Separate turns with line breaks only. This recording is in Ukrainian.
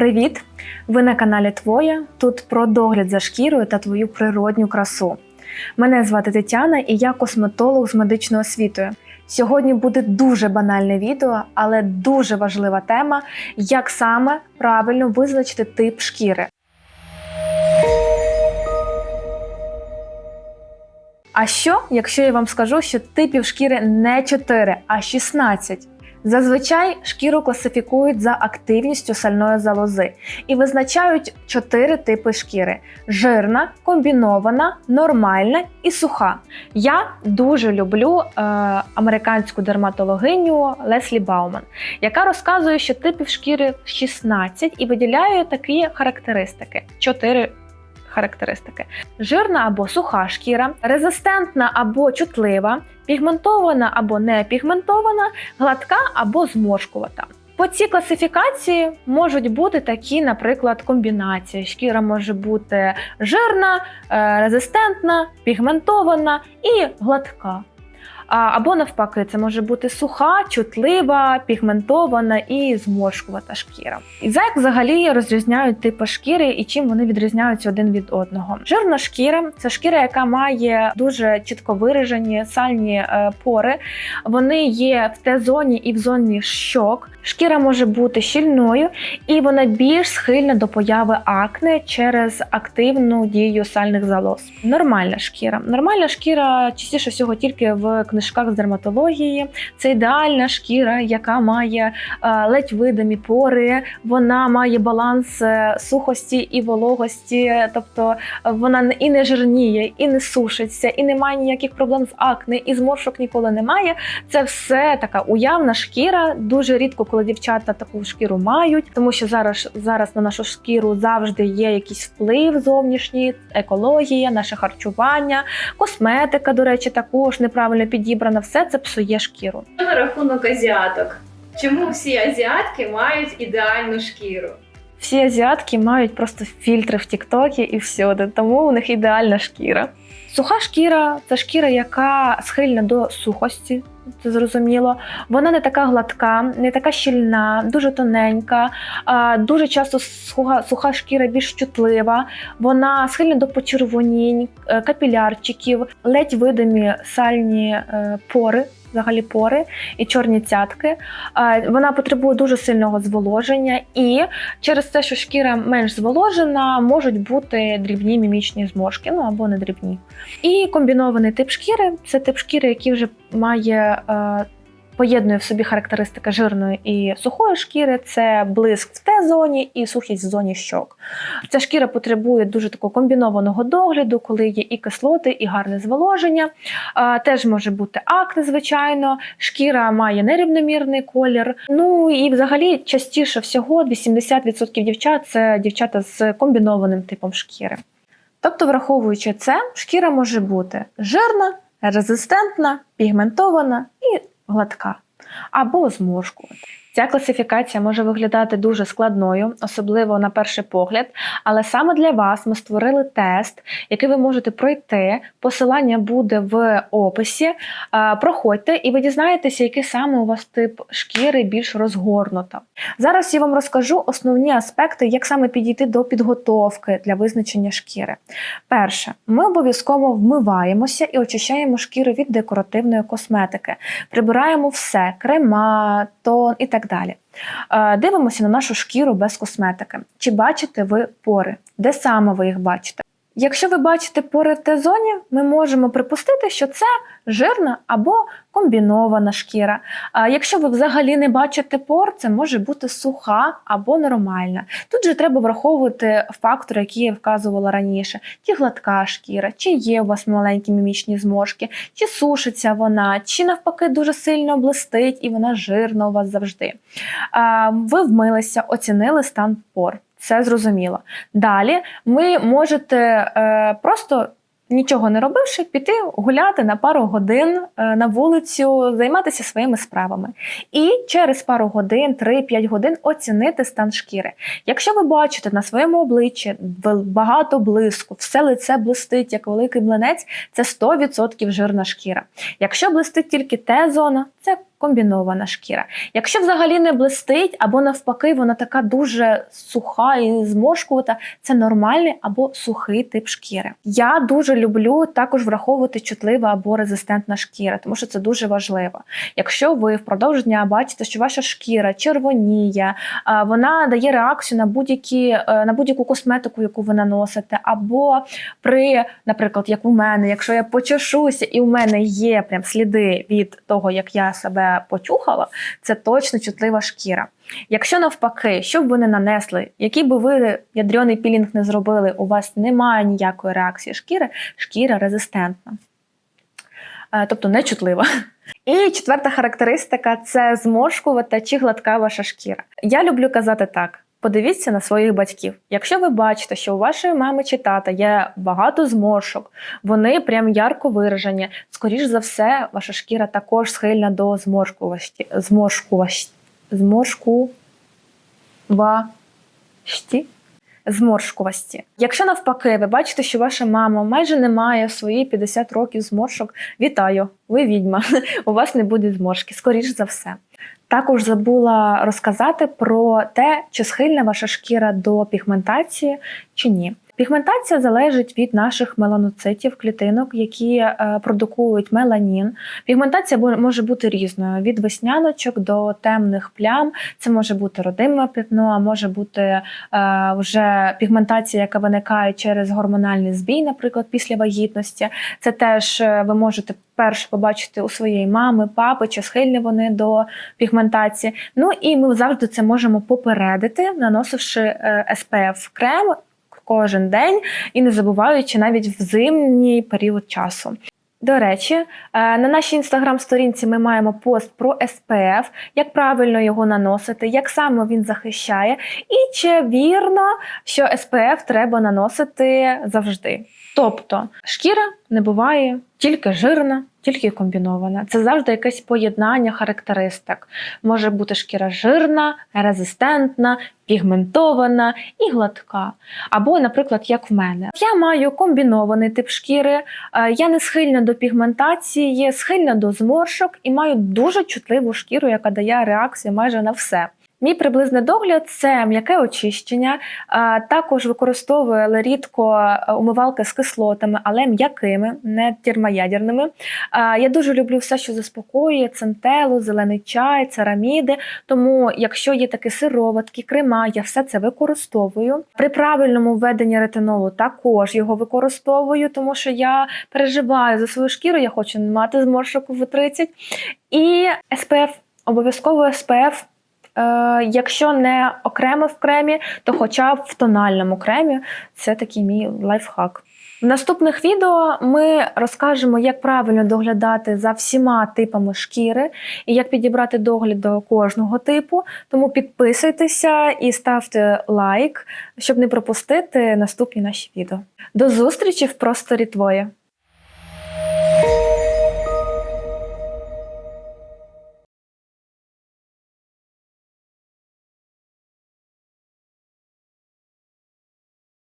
Привіт! Ви на каналі Твоя. Тут про догляд за шкірою та твою природню красу. Мене звати Тетяна і я косметолог з медичною освітою. Сьогодні буде дуже банальне відео, але дуже важлива тема, як саме правильно визначити тип шкіри. А що, якщо я вам скажу, що типів шкіри не 4, а 16? Зазвичай шкіру класифікують за активністю сальної залози і визначають чотири типи шкіри: жирна, комбінована, нормальна і суха. Я дуже люблю е, американську дерматологиню Леслі Бауман, яка розказує, що типів шкіри 16 і виділяє такі характеристики: чотири характеристики: жирна або суха шкіра, резистентна або чутлива, пігментована або не пігментована, гладка або зморшкувата. По цій класифікації можуть бути такі, наприклад, комбінації. Шкіра може бути жирна, е, резистентна, пігментована і гладка. Або навпаки, це може бути суха, чутлива, пігментована і зморшкувата шкіра. І як взагалі розрізняють типи шкіри і чим вони відрізняються один від одного. Жирна шкіра це шкіра, яка має дуже чітко виражені сальні е, пори. Вони є в Т-зоні і в зоні щок. Шкіра може бути щільною і вона більш схильна до появи акне через активну дію сальних залоз. Нормальна шкіра. Нормальна шкіра частіше всього тільки в книжках з дерматології. Це ідеальна шкіра, яка має е, ледь видимі пори, вона має баланс е, сухості і вологості, тобто е, вона і не жирніє, і не сушиться, і не має ніяких проблем з акне, і зморшок ніколи немає. Це все така уявна шкіра. Дуже рідко, коли дівчата таку шкіру мають, тому що зараз зараз на нашу шкіру завжди є якийсь вплив зовнішній, екологія, наше харчування, косметика, до речі, також неправильно підібрана. Все це псує шкіру.
Що на рахунок азіаток? Чому всі азіатки мають ідеальну шкіру?
Всі азіатки мають просто фільтри в Тіктокі і всюди, тому у них ідеальна шкіра. Суха шкіра це шкіра, яка схильна до сухості. Це зрозуміло. Вона не така гладка, не така щільна, дуже тоненька. Дуже часто суха, суха шкіра більш чутлива. Вона схильна до почервонінь, е, капілярчиків, ледь видимі сальні е, пори. Взагалі пори і чорні цятки. Вона потребує дуже сильного зволоження, і через те, що шкіра менш зволожена, можуть бути дрібні мімічні зморшки, ну або не дрібні. І комбінований тип шкіри це тип шкіри, який вже має. Поєднує в собі характеристики жирної і сухої шкіри, це блиск в Т-зоні і сухість в зоні щок. Ця шкіра потребує дуже такого комбінованого догляду, коли є і кислоти, і гарне зволоження. Теж може бути акне, звичайно. Шкіра має нерівномірний колір. Ну і взагалі частіше всього 80% дівчат це дівчата з комбінованим типом шкіри. Тобто, враховуючи це, шкіра може бути жирна, резистентна, пігментована і гладка або зморшкувати. Ця класифікація може виглядати дуже складною, особливо на перший погляд, але саме для вас ми створили тест, який ви можете пройти. Посилання буде в описі. Проходьте, і ви дізнаєтеся, який саме у вас тип шкіри більш розгорнута. Зараз я вам розкажу основні аспекти, як саме підійти до підготовки для визначення шкіри. Перше, ми обов'язково вмиваємося і очищаємо шкіру від декоративної косметики. Прибираємо все: крема, тон і так далі. Е, Дивимося на нашу шкіру без косметики. Чи бачите ви пори? Де саме ви їх бачите? Якщо ви бачите пори в Т-зоні, ми можемо припустити, що це жирна або комбінована шкіра. А якщо ви взагалі не бачите пор, це може бути суха або нормальна. Тут же треба враховувати фактори, які я вказувала раніше: чи гладка шкіра, чи є у вас маленькі мімічні зморшки, чи сушиться вона, чи навпаки дуже сильно блистить і вона жирна у вас завжди. А, Ви вмилися, оцінили стан пор. Це зрозуміло. Далі ви можете е, просто нічого не робивши, піти гуляти на пару годин е, на вулицю, займатися своїми справами. І через пару годин, 3-5 годин оцінити стан шкіри. Якщо ви бачите на своєму обличчі багато блиску, все лице блистить, як великий млинець, це 100% жирна шкіра. Якщо блистить тільки Т-зона, це комбінована шкіра. Якщо взагалі не блистить, або навпаки, вона така дуже суха і зморшкувата, це нормальний або сухий тип шкіри. Я дуже люблю також враховувати чутлива або резистентна шкіра, тому що це дуже важливо. Якщо ви впродовж дня бачите, що ваша шкіра червоніє, вона дає реакцію на будь-які е, на будь-яку косметику, яку ви наносите, або при, наприклад, як у мене, якщо я почешуся і у мене є прям сліди від того, як я себе почухала, це точно чутлива шкіра. Якщо навпаки, що б ви не нанесли, який би ви ядрений пілінг не зробили, у вас немає ніякої реакції шкіри, шкіра резистентна, Е, тобто нечутлива. І четверта характеристика це зморшкувата чи гладка ваша шкіра. Я люблю казати так. Подивіться на своїх батьків. Якщо ви бачите, що у вашої мами чи тата є багато зморшок, вони прям ярко виражені. Скоріш за все, ваша шкіра також схильна до зморшкувасті. Зморшкувасті. Зморшкувасті. Зморшкувасті. Якщо навпаки, ви бачите, що ваша мама майже не має свої 50 років зморшок, вітаю, ви відьма. У вас не буде зморшки, скоріш за все. Також забула розказати про те, чи схильна ваша шкіра до пігментації чи ні. Пігментація залежить від наших меланоцитів, клітинок, які е, продукують меланін. Пігментація може бути різною: від весняночок до темних плям. Це може бути родиме пятно, а може бути е, вже пігментація, яка виникає через гормональний збій, наприклад, після вагітності. Це теж е, ви можете перше побачити у своєї мами, папи, чи схильні вони до пігментації. Ну і ми завжди це можемо попередити, наносивши SPF крем кожен день і не забуваючи навіть в зимній період часу. До речі, е, на нашій інстаграм-сторінці ми маємо пост про SPF, як правильно його наносити, як саме він захищає, і чи вірно, що SPF треба наносити завжди. Тобто шкіра не буває тільки жирна, тільки комбінована. Це завжди якесь поєднання характеристик. Може бути шкіра жирна, резистентна, пігментована і гладка. Або, наприклад, як в мене. Я маю комбінований тип шкіри, е, я не схильна до пігментації, схильна до зморшок і маю дуже чутливу шкіру, яка дає реакцію майже на все. Мій приблизний догляд це м'яке очищення. Також використовую але рідко умивалки з кислотами, але м'якими, не термоядерними. Я дуже люблю все, що заспокоює: центелу, зелений чай, цераміди. Тому, якщо є такі сироватки, крема, я все це використовую. При правильному введенні ретинолу також його використовую, тому що я переживаю за свою шкіру, я хочу мати зморшок в 30. І SPF, обов'язково SPF. Е, якщо не окремо в кремі, то хоча б в тональному кремі це такий мій лайфхак. В наступних відео ми розкажемо, як правильно доглядати за всіма типами шкіри і як підібрати догляд до кожного типу. Тому підписуйтеся і ставте лайк, щоб не пропустити наступні наші відео. До зустрічі в просторі твоє!